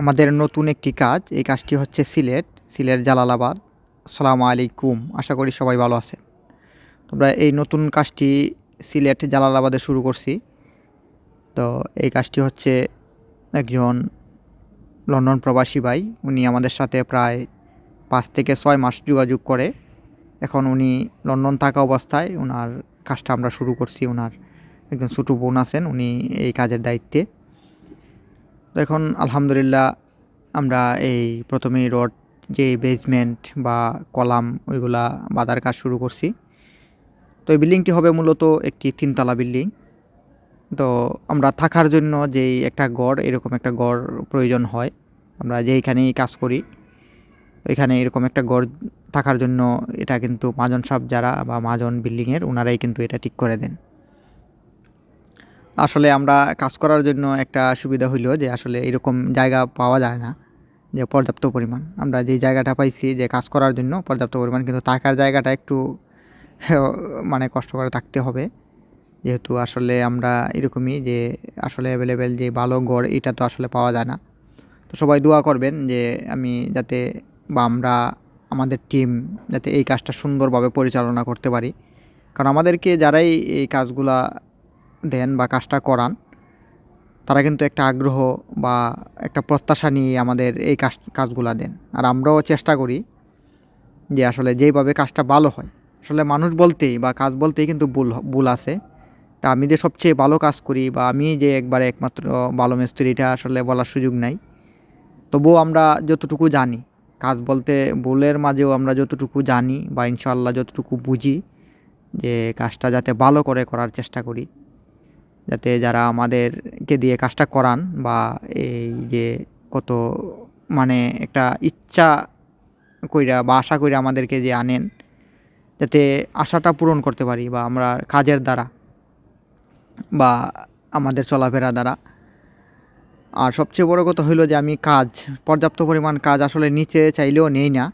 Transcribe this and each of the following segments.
আমাদের নতুন একটি কাজ, এই কাজটি হচ্ছে সিলেট সিলেট জালালাবাদ। আসসালামু আলাইকুম, আশা করি সবাই ভালো আছেন। তোমরা এই নতুন কাজটি সিলেট জালালাবাদে শুরু করছি। তো এই কাজটি হচ্ছে একজন লন্ডন প্রবাসী ভাই, উনি আমাদের সাথে প্রায় পাঁচ থেকে ছয় মাস যোগাযোগ করে। এখন উনি লন্ডন থাকা অবস্থায় ওনার কাজটা আমরা শুরু করছি ওনার একজন ছোটো বোন আছেন, উনি এই কাজের দায়িত্বে। তো এখন আলহামদুলিল্লাহ আমরা এই প্রথমেই রড, যে বেসমেন্ট বা কলাম, ওইগুলা বাঁধার কাজ শুরু করছি। তো এই বিল্ডিংটি হবে মূলত একটি তিনতলা বিল্ডিং। তো আমরা থাকার জন্য যেই একটা গড়, এরকম একটা গড় প্রয়োজন হয়। আমরা যেইখানেই কাজ করি, এখানে এরকম একটা গড় থাকার জন্য এটা কিন্তু মাজন সাহেব যারা বা মাজন বিল্ডিংয়ের, ওনারাই কিন্তু এটা ঠিক করে দেন। আসলে আমরা কাজ করার জন্য একটা সুবিধা হইল যে আসলে এরকম জায়গা পাওয়া যায় না, যে পর্যাপ্ত পরিমাণ। আমরা যে জায়গাটা পাইছি যে কাজ করার জন্য পর্যাপ্ত পরিমাণ, কিন্তু থাকার জায়গাটা একটু মানে কষ্ট করে থাকতে হবে। যেহেতু আসলে আমরা এরকমই যে আসলে অ্যাভেলেবেল যে ভালো গড়, এটা তো আসলে পাওয়া যায় না। তো সবাই দোয়া করবেন যে আমি যাতে বা আমরা, আমাদের টিম যাতে এই কাজটা সুন্দরভাবে পরিচালনা করতে পারি। কারণ আমাদেরকে যারাই এই কাজগুলা দেন বা কাজটা করান, তারা কিন্তু একটা আগ্রহ বা একটা প্রত্যাশা নিয়ে আমাদের এই কাজ, কাজগুলা দেন। আর আমরাও চেষ্টা করি যে আসলে যেইভাবে কাজটা ভালো হয়। আসলে মানুষ বলতেই বা কাজ বলতেই কিন্তু ভুল ভুল আছে। তা আমি যে সবচেয়ে ভালো কাজ করি বা আমি যে একবারে একমাত্র ভালো মিস্ত্রি, এটা আসলে বলার সুযোগ নাই। তবুও আমরা যতটুকু জানি, কাজ বলতে ভুলের মাঝেও আমরা যতটুকু জানি বা ইনশাল্লাহ যতটুকু বুঝি যে কাজটা যাতে ভালো করে করার চেষ্টা করি। যাতে যারা আমাদেরকে দিয়ে কাজটা করান বা এই যে কত মানে একটা ইচ্ছা কইরা বা আশা কইরা আমাদেরকে যে আনেন, যাতে আশাটা পূরণ করতে পারি বা আমরা কাজের দ্বারা বা আমাদের চলাফেরা দ্বারা। আর সবচেয়ে বড় কথা হইল যে আমি কাজ, পর্যাপ্ত পরিমাণ কাজ আসলে নিচে চাইলেও নেই না।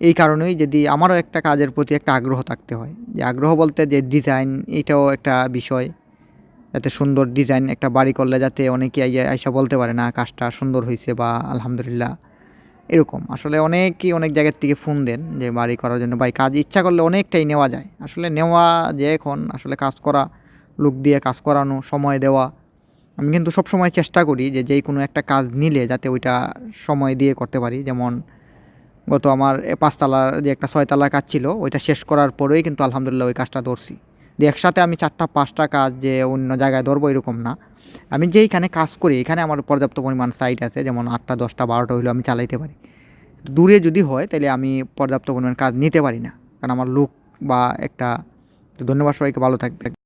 এই কারণেই যদি আমারও একটা কাজের প্রতি একটা আগ্রহ থাকতে হয়। যে আগ্রহ বলতে যে ডিজাইন এটাও একটা বিষয়। যাতে সুন্দর ডিজাইন একটা বাড়ি করলে যাতে অনেকে আইসা বলতে পারে না, কাজটা সুন্দর হয়েছে বা আলহামদুলিল্লাহ। এরকম। আসলে অনেকেই অনেক জায়গার থেকে ফোন দেন যে বাড়ি করার জন্য। ভাই, কাজ ইচ্ছা করলে অনেকটাই নেওয়া যায়। আসলে নেওয়া যে এখন, আসলে কাজ করা, লোক দিয়ে কাজ করানো, সময় দেওয়া, আমি কিন্তু সবসময় চেষ্টা করি যে যেই কোনো একটা কাজ নিলে যাতে ওইটা সময় দিয়ে করতে পারি। যেমন গত আমার পাঁচতলার যে একটা ছয়তলার কাজ ছিল, ওইটা শেষ করার পরেই কিন্তু আলহামদুলিল্লাহ ওই কাজটা ধরছি। একসাথে আমি চারটা, পাঁচটা কাজ যে অন্য জায়গায় ধরবো এরকম না। আমি যেইখানে কাজ করি, এখানে আমার পর্যাপ্ত পরিমাণ সাইট আছে, যেমন আটটা, দশটা, বারোটা হলেও আমি চালাইতে পারি। দূরে যদি হয় তাহলে আমি পর্যাপ্ত পরিমাণ কাজ নিতে পারি না। কারণ আমার লুক বা একটা ধন্যবাদ সবাইকে, ভালো থাকবে